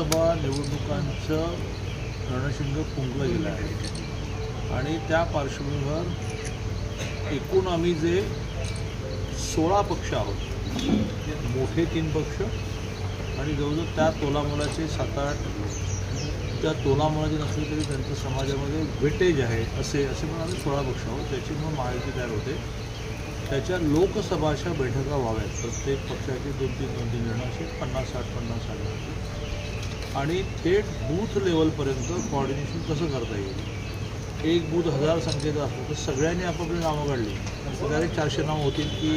निवडणुकांचं रणशिंग फुंकलं गेलं आहे. आणि त्या पार्श्वभूमीवर एकूण आम्ही जे सोळा पक्ष आहोत मोठे तीन पक्ष आणि जवळजवळ त्या तोलामोलाचे सात आठ त्या तोलामोलाचे नसले तरी त्यांचं समाजामध्ये वेटेज आहे असे असे पण आम्ही सोळा पक्ष आहोत. त्याची मग माहिती तयार होते. त्याच्या लोकसभाच्या बैठका व्हाव्यात. प्रत्येक पक्षाचे दोन तीन दोन तीन जण असे पन्नास साठ पन्नास साठ आणि थेट बूथ लेवलपर्यंत कॉर्डिनेशन कसं करता येईल? एक बूथ हजार संख्येचं असतो तर सगळ्यांनी आपापली नावं काढली. डायरेक्ट चारशे नावं होतील की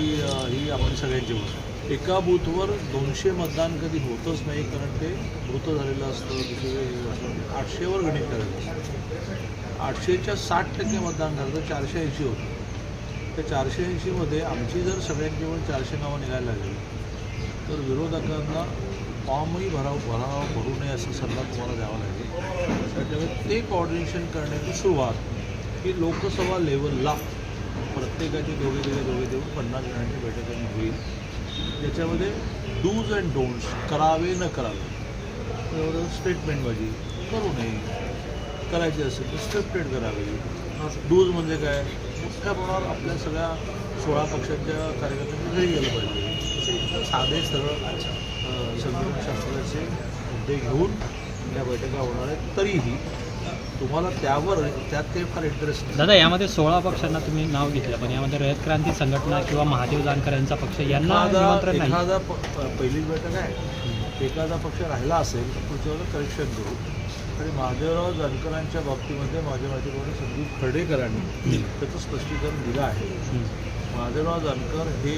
ही आपण सगळ्यांची होत एका बूथवर दोनशे मतदान कधी होतच नाही कारण ते मृत झालेलं असतं दुसरे हे असतं आठशेवर गणित करायचं असतं. आठशेच्या साठ टक्के मतदान झालं तर चारशे ऐंशी होतं. त्या चारशे ऐंशीमध्ये आमची जर सगळ्यांची पण चारशे नावं निघायला लागली तर विरोधकांना फॉर्मही भराव भरावा भरू नये असा सल्ला तुम्हाला द्यावा लागेल. त्याच्यामुळे ते कॉर्डिनेशन करण्याची सुरुवात ही लोकसभा लेवलला प्रत्येकाचे दोघे दोघे दोघे देऊन पन्नास जणांची बैठक होईल. ज्याच्यामध्ये डूज अँड डोंट्स करावे न करावे एवढं स्टेटमेंटबाजी करू नये. करायचे असेल तर स्क्रिप्टेड करावे. डूज म्हणजे काय? मोठ्या प्रमाणावर आपल्या सगळ्या सोळा पक्षांच्या कार्यकर्त्यांनी घरी गेलं पाहिजे. साधे सरळ. अ, संगीतशास्त्राचे मुद्दे घेऊन या बैठका होणार आहेत. तरीही तुम्हाला त्यावर त्यात काही फार इंटरेस्ट दादा यामध्ये सोळा पक्षांना तुम्ही नाव घेतलं पण यामध्ये रयत क्रांती संघटना किंवा महादेव जानकर यांचा पक्ष यांना एखादा पहिलीच बैठक आहे. एखादा पक्ष राहिला असेल तर पुढच्या करेक्शन करू. आणि महादेवराव जानकरांच्या बाबतीमध्ये माझ्या माहितीप्रमाणे संदीप खर्डेकरांनी त्याचं स्पष्टीकरण दिलं आहे. महादेवराव जानकर हे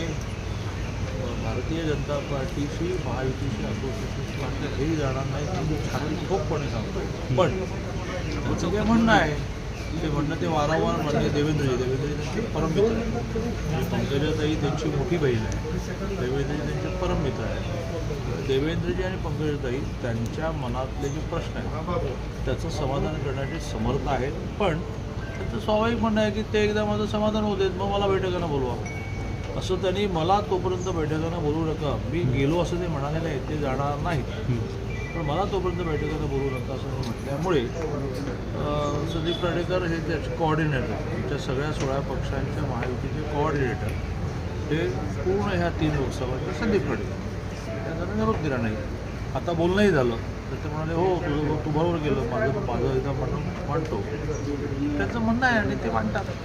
भारतीय जनता पार्टीशी महायुतीशी असोसिएशनशी भांडण हेही जाणार नाही हे छान ठोकपणे सांगतो. पण त्याचं काय म्हणणं आहे ते म्हणणं ते वारंवार म्हणजे देवेंद्रजी देवेंद्रजी त्यांचे परममित्र आहे आणि पंकजाताई त्यांची मोठी बहीण आहे. देवेंद्रजी त्यांचे परममित्र आहे देवेंद्रजी आणि पंकजाताई त्यांच्या मनातले जे प्रश्न आहेत त्याचं समाधान करण्याचे समर्थ आहेत. पण त्यांचं स्वाभाविक म्हणणं आहे की ते एकदा माझं समाधान होऊ देत मग मला बैठकांना बोलवा. असं त्यांनी मला तोपर्यंत बैठकांना बोलू नका. मी गेलो असं ते म्हणाले नाही ते जाणार नाहीत. पण मला तोपर्यंत बैठकांना बोलू नका असं म्हटल्यामुळे संदीप प्राडेकर हे त्याचे कोऑर्डिनेटर आमच्या सगळ्या सोळा पक्षांच्या महायुतीचे कोऑर्डिनेटर हे पूर्ण ह्या तीन लोकसभाचे संदीप प्राडेकर त्यांना निरोप दिला नाही. आता बोलणंही झालं. तर ते म्हणाले हो तुझं तू बरोबर गेलं माझं माझं एकदा म्हणून मांडतो त्यांचं म्हणणं आहे आणि ते मांडतात